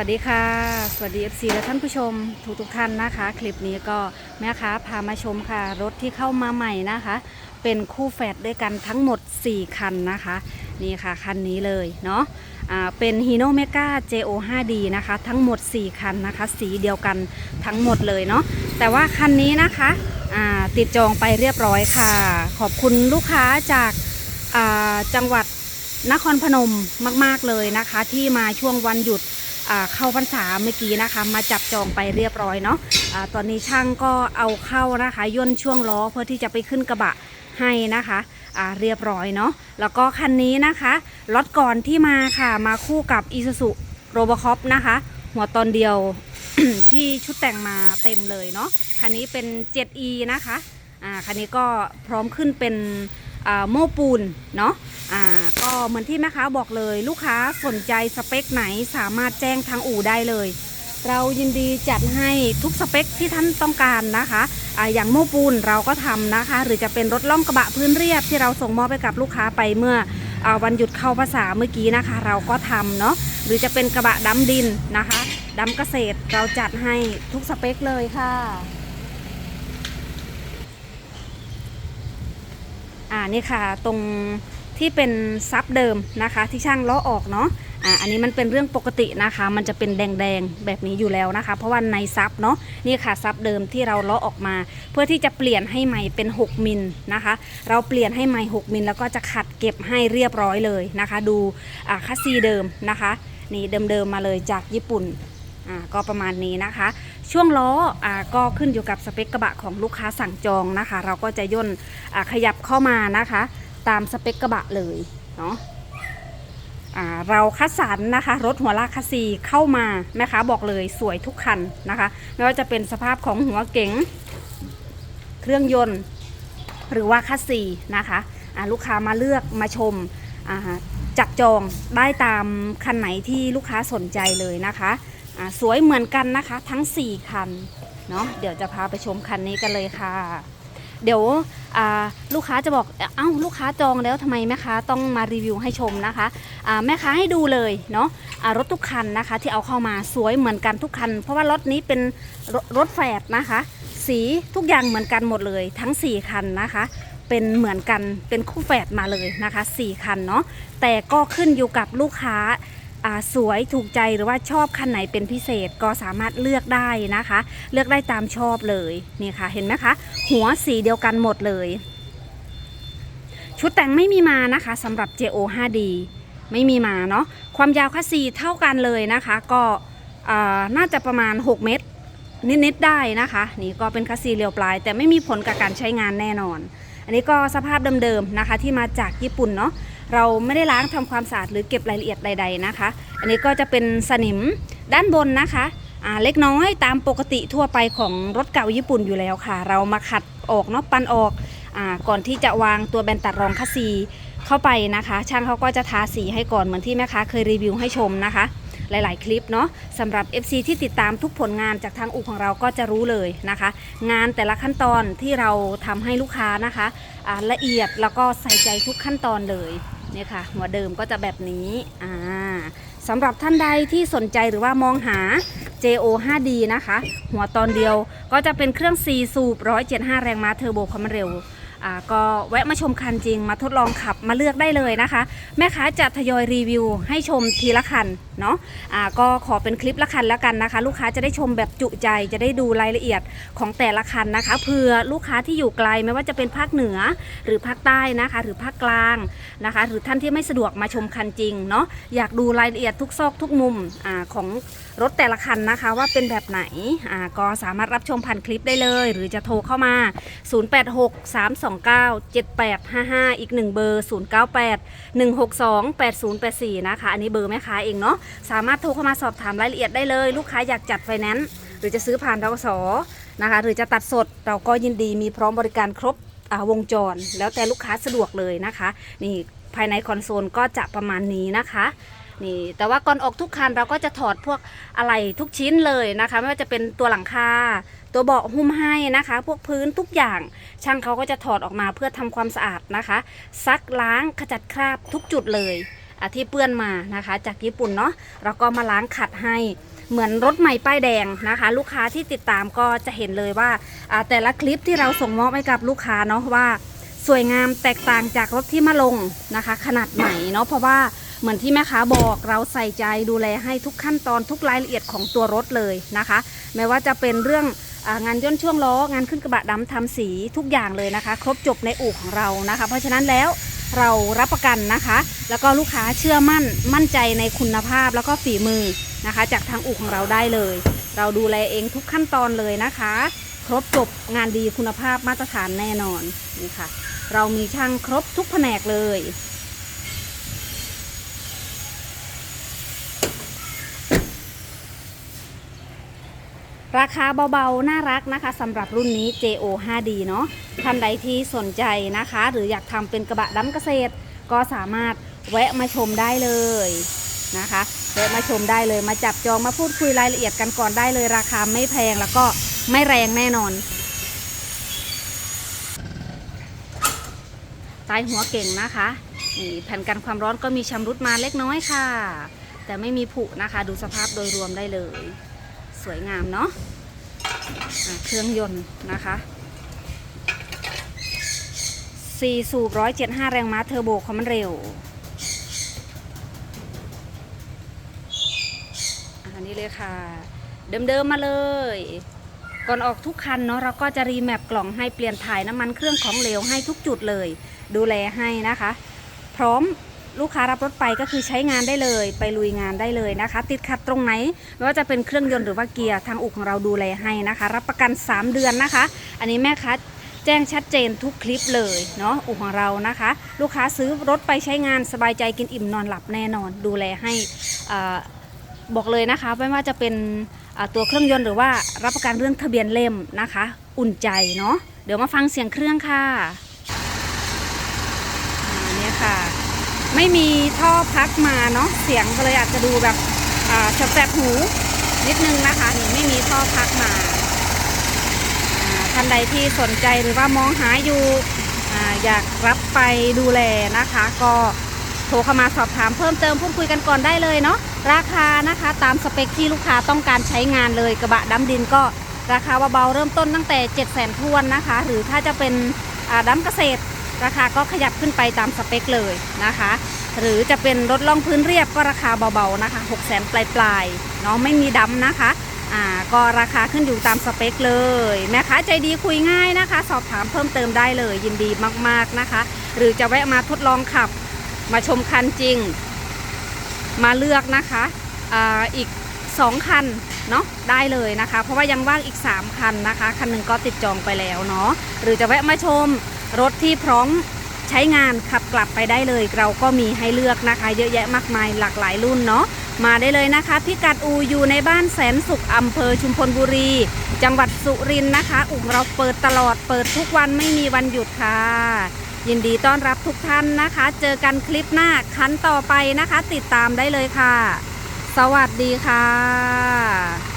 วัสดีค่ะ สวัสดี FC และท่านผู้ชมทุกทุกท่านนะคะ คลิปนี้ก็แม่ค้าพามาชมค่ะ รถที่เข้ามาใหม่นะคะ เป็นคู่แฝดด้วยกันทั้งหมด 4 คันนะคะ นี่ค่ะ คันนี้เลยเนาะอ่าเป็น Hino Mega JO 5D นะคะ ทั้งหมด 4 คันนะคะ สีเดียวกันทั้งหมดเลยเนาะแต่ว่าคันนี้นะคะติดจองไปเรียบร้อยค่ะ ขอบคุณลูกค้าจากจังหวัดนครพนมมาก ๆเลยนะคะ ที่มาช่วงวันหยุด เข้าพรรษาเมื่อกี้นะคะ มาจับจองไปเรียบร้อยเนาะอาตอนนี้ช่างก็เอาเข้านะคะย่นช่วงล้อเพื่อที่จะไปขึ้นกระบะให้นะคะอ่าเรียบร้อยเนาะแล้วก็คันนี้นะคะรถก่อนที่มาค่ะมาคู่กับ i s u z u r o b o c o p นะคะ หัวตอนเดียว ที่ชุดแต่งมาเต็มเลยเนาะคันนี้เป็น 7e นะคะอ่าคันนี้ก็พร้อมขึ้นเป็น โม้ปูนเนาะอ่าก็เหมือนที่แม่ค้าบอกเลยลูกค้าสนใจสเปคไหนสามารถแจ้งทางอู่ได้เลย เรายินดีจัดให้ทุกสเปคที่ท่านต้องการนะคะอ่าอย่างโม้ปูนเราก็ทำนะคะ หรือจะเป็นรถล่องกระบะพื้นเรียบที่เราส่งมอบไปกับลูกค้าไปเมื่ออวันหยุดเข้าภาษาเมื่อกี้นะคะ เราก็ทำเนาะหรือจะเป็นกระบะดำดินนะคะดำเกษตรเราจัดให้ทุกสเปคเลยค่ะ อ่านี่ค่ะตรงที่เป็นซับเดิมนะคะ ที่ช่างล้อออกเนาะอ่าอันนี้มันเป็นเรื่องปกตินะคะ มันจะเป็นแดงๆแบบนี้อยู่แล้วนะคะ เพราะว่าในซับเนาะนี่ค่ะซับเดิมที่เราล้อออกมา เพื่อที่จะเปลี่ยนให้ใหม่เป็น 6มิลนะคะ เราเปลี่ยนให้ใหม่ 6มิลแล้วก็จะขัดเก็บให้เรียบร้อยเลยนะคะ ดูอ่าคัสซีเดิมนะคะ นี่เดิมๆมาเลยจากญี่ปุ่นอ่าก็ประมาณนี้นะคะ ช่วงล้ออก็ขึ้นอยู่กับสเปคกระบะของลูกค้าสั่งจองนะคะ เราก็จะย่นขยับเข้ามานะคะ ตามสเปคกระบะเลยเนาะเราคัดสรรนะคะ รถหัวลากคัสซีเข้ามาแม่ค้าบอกเลยสวยทุกคันนะคะ ไม่ว่าจะเป็นสภาพของหัวเก๋งเครื่องยนต์ หรือว่าคัสซีนะคะลูกค้ามาเลือกมาชมจับจองได้ตามคันไหนที่ลูกค้าสนใจเลยนะคะ สวยเหมือนกันนะคะ ทั้ง 4 คันเนาะเดี๋ยวจะพาไปชมคันนี้กันเลยค่ะ เดี๋ยวลูกค้าจะบอกเอ้าลูกค้าจองแล้วทำไมแม่ค้าต้องมารีวิวให้ชมนะคะแม่ค้าให้ดูเลยเนาะอ่ารถทุกคันนะคะที่เอาเข้ามาสวยเหมือนกันทุกคัน เพราะว่ารถนี้เป็นรรถแฝดนะคะ สีทุกอย่างเหมือนกันหมดเลย ทั้ง 4 คันนะคะเป็นเหมือนกันเป็นคู่แฝดมาเลยนะคะ 4 คันเนาะแต่ก็ขึ้นอยู่กับลูกค้า สวยถูกใจหรือว่าชอบคันไหนเป็นพิเศษก็สามารถเลือกได้นะคะ เลือกได้ตามชอบเลยนี่ค่ะเห็นไหมคะ หัวสีเดียวกันหมดเลย ชุดแต่งไม่มีมานะคะสำหรับ JO 5D ไม่มีมาเนาะความยาวคัสซีเท่ากันเลยนะคะ ก็น่าจะประมาณ 6 เมตรนิดๆได้นะคะ นี่ก็เป็นคัสซีเรียวปลาย แต่ไม่มีผลกับการใช้งานแน่นอน อันนี้ก็สภาพเดิมๆนะคะที่มาจากญี่ปุ่นเนาะ เราไม่ได้ล้างทำความสะอาดหรือเก็บรายละเอียดใด ๆนะคะ อันนี้ก็จะเป็นสนิมด้านบนนะคะเล็กน้อยตามปกติทั่วไปของรถเก่าญี่ปุ่นอยู่แล้วค่ะ เรามาขัดออกเนาะปันออกอก่อนที่จะวางตัวแบนตัดรองคัสซีเข้าไปนะคะ ช่างเขาก็จะทาสีให้ก่อนเหมือนที่แม่ค้าเคยรีวิวให้ชมนะคะ หลาย ๆ คลิปเนาะสำหรับ FC ที่ติดตามทุกผลงานจากทางอู่ของเราก็จะรู้เลยนะคะ งานแต่ละขั้นตอนที่เราทำให้ลูกค้านะคะอ่าละเอียดแล้วก็ใส่ใจทุกขั้นตอนเลย เนี่ยค่ะ หัวเดิมก็จะแบบนี้อ่าสำหรับท่านใดที่สนใจหรือว่ามองหา JO 5D นะคะ หัวตอนเดียวก็จะเป็นเครื่อง 4 สูบ 175 แรงม้าเทอร์โบความเร็ว ก็แวะมาชมคันจริง มาทดลองขับมาเลือกได้เลยนะคะ แม่ค้าจะทยอยรีวิวให้ชมทีละคันเนาะอ่าก็ขอเป็นคลิปละคันแล้วกันนะคะ ลูกค้าจะได้ชมแบบจุใจจะได้ดูรายละเอียดของแต่ละคันนะคะเผื่อลูกค้าที่อยู่ไกลไม่ว่าจะเป็นภาคเหนือหรือภาคใต้นะคะ หรือภาคกลางนะคะ หรือท่านที่ไม่สะดวกมาชมคันจริงเนาะอยากดูรายละเอียดทุกซอกทุกมุมอของรถแต่ละคันนะคะว่าเป็นแบบไหนก็สามารถรับชมผ่านคลิปได้เลย หรือจะโทรเข้ามา029 7855 อีก 1 เบอร์ 0981628084 นะคะ อันนี้เบอร์แม่ค้าเองเนาะ สามารถโทรเข้ามาสอบถามรายละเอียดได้เลย ลูกค้าอยากจัดไฟแนนซ์หรือจะซื้อผ่านทกสนะคะ หรือจะตัดสดเราก็ยินดีมีพร้อมบริการครบวงจร แล้วแต่ลูกค้าสะดวกเลยนะคะ นี่ภายในคอนโซลก็จะประมาณนี้นะคะ นี่แต่ว่าก่อนออกทุกคันเราก็จะถอดพวกอะไรทุกชิ้นเลยนะคะ ไม่ว่าจะเป็นตัวหลังคาตัวเบาะหุ้มให้นะคะ พวกพื้นทุกอย่างช่างเขาก็จะถอดออกมาเพื่อทำความสะอาดนะคะ ซักล้างขจัดคราบทุกจุดเลยที่เปื้อนมานะคะ จากญี่ปุ่นเนาะเราก็มาล้างขัดให้เหมือนรถใหม่ป้ายแดงนะคะ ลูกค้าที่ติดตามก็จะเห็นเลยว่าอ่าแต่ละคลิปที่เราส่งมอบให้กับลูกค้าเนาะว่า สวยงามแตกต่างจากรถที่มาลงนะคะ ขนาดไหนเนาะเพราะว่า เหมือนที่แม่ค้าบอกเราใส่ใจดูแลให้ทุกขั้นตอนทุกรายละเอียดของตัวรถเลยนะคะ ไม่ว่าจะเป็นเรื่องงานย่นช่วงล้องานขึ้นกระบะดำทำสีทุกอย่างเลยนะคะ ครบจบในอู่ของเรานะคะ เพราะฉะนั้นแล้วเรารับประกันนะคะ แล้วก็ลูกค้าเชื่อมั่นมั่นใจในคุณภาพแล้วก็ฝีมือนะคะ จากทางอู่ของเราได้เลย เราดูแลเองทุกขั้นตอนเลยนะคะ ครบจบงานดีคุณภาพมาตรฐานแน่นอนนี่ค่ะ เรามีช่างครบทุกแผนกเลย ราคาเบาๆ น่ารักนะคะสำหรับรุ่นนี้ JO 5D เนาะท่านใดที่สนใจนะคะ หรืออยากทำเป็นกระบะดำเกษตร ก็สามารถแวะมาชมได้เลยนะคะแวะมาชมได้เลยมาจับจองมาพูดคุยรายละเอียดกันก่อนได้เลยราคาไม่แพงแล้วก็ไม่แรงแน่นอนใต้หัวเก่งนะคะนี่แผ่นกันความร้อนก็มีชำรุดมาเล็กน้อยค่ะ แต่ไม่มีผุนะคะ ดูสภาพโดยรวมได้เลย สวยงามเนาะเครื่องยนต์นะคะ4สูบ175 แรงม้าเทอร์โบความมันเร็ว อันนี้เลยค่ะ เดิมๆมาเลย ก่อนออกทุกคันเนาะเราก็จะรีแมปกล่องให้เปลี่ยนถ่ายน้ำมันเครื่องของเหลวให้ทุกจุดเลย ดูแลให้นะคะ พร้อม ลูกค้ารับรถไปก็คือใช้งานได้เลย ไปลุยงานได้เลยนะคะ ติดขัดตรงไหนไม่ว่าจะเป็นเครื่องยนต์หรือว่าเกียร์ทางอู่ของเราดูแลให้นะคะ รับประกัน 3 เดือนนะคะ อันนี้แม่ค้าแจ้งชัดเจนทุกคลิปเลยเนาะอู่ของเรานะคะ ลูกค้าซื้อรถไปใช้งานสบายใจกินอิ่มนอนหลับแน่นอน ดูแลให้อบอกเลยนะคะไม่ว่าจะเป็นตัวเครื่องยนต์หรือว่ารับประกันเรื่องทะเบียนเล่มนะคะ อุ่นใจเนาะเดี๋ยวมาฟังเสียงเครื่องค่ะอ่าเนี่ยค่ะ ไม่มีท่อพักมาเนาะเสียงก็เลยอาจจะดูแบบอ่าแสบหูนิดนึงนะคะนี่ไม่มีท่อพักมาท่านใดที่สนใจหรือว่ามองหาอยู่ออยากรับไปดูแลนะคะ ก็โทรเข้ามาสอบถามเพิ่มเติมพูดคุยกันก่อนได้เลยเนาะราคานะคะตามสเปคที่ลูกค้าต้องการใช้งานเลยกระบะดำดินก็ราคาเบาๆเริ่มต้นตั้งแต่ 7 0 0 0 0ทวนนะคะ หรือถ้าจะเป็นอ่าเกษตร ราคาก็ขยับขึ้นไปตามสเปคเลยนะคะ หรือจะเป็นรถล่องพื้นเรียบก็ราคาเบาๆนะคะ6 0 0 0ปลายๆเนาะไม่มีดำนะคะอ่าก็ราคาขึ้นอยู่ตามสเปคเลย แม่ค้าใจดีคุยง่ายนะคะ สอบถามเพิ่มเติมได้เลยยินดีมากๆนะคะ หรือจะแวะมาทดลองขับ มาชมคันจริง มาเลือกนะคะอ่าอีก 2 คันเนาะได้เลยนะคะ เพราะว่ายังว่างอีก 3 คันนะคะ คันหนึ่งก็ติดจองไปแล้วเนาะหรือจะแวะมาชมรถที่พร้อม ใช้งานขับกลับไปได้เลย เราก็มีให้เลือกนะคะ เยอะแยะมากมายหลากหลายรุ่นเนาะมาได้เลยนะคะ พิกัดอูอยู่ในบ้านแสนสุขอำเภอชุมพลบุรี จังหวัดสุรินทร์นะคะ อู่งเราเปิดตลอดเปิดทุกวันไม่มีวันหยุดค่ะ ยินดีต้อนรับทุกท่านนะคะ เจอกันคลิปหน้าคันต่อไปนะคะ ติดตามได้เลยค่ะ สวัสดีค่ะ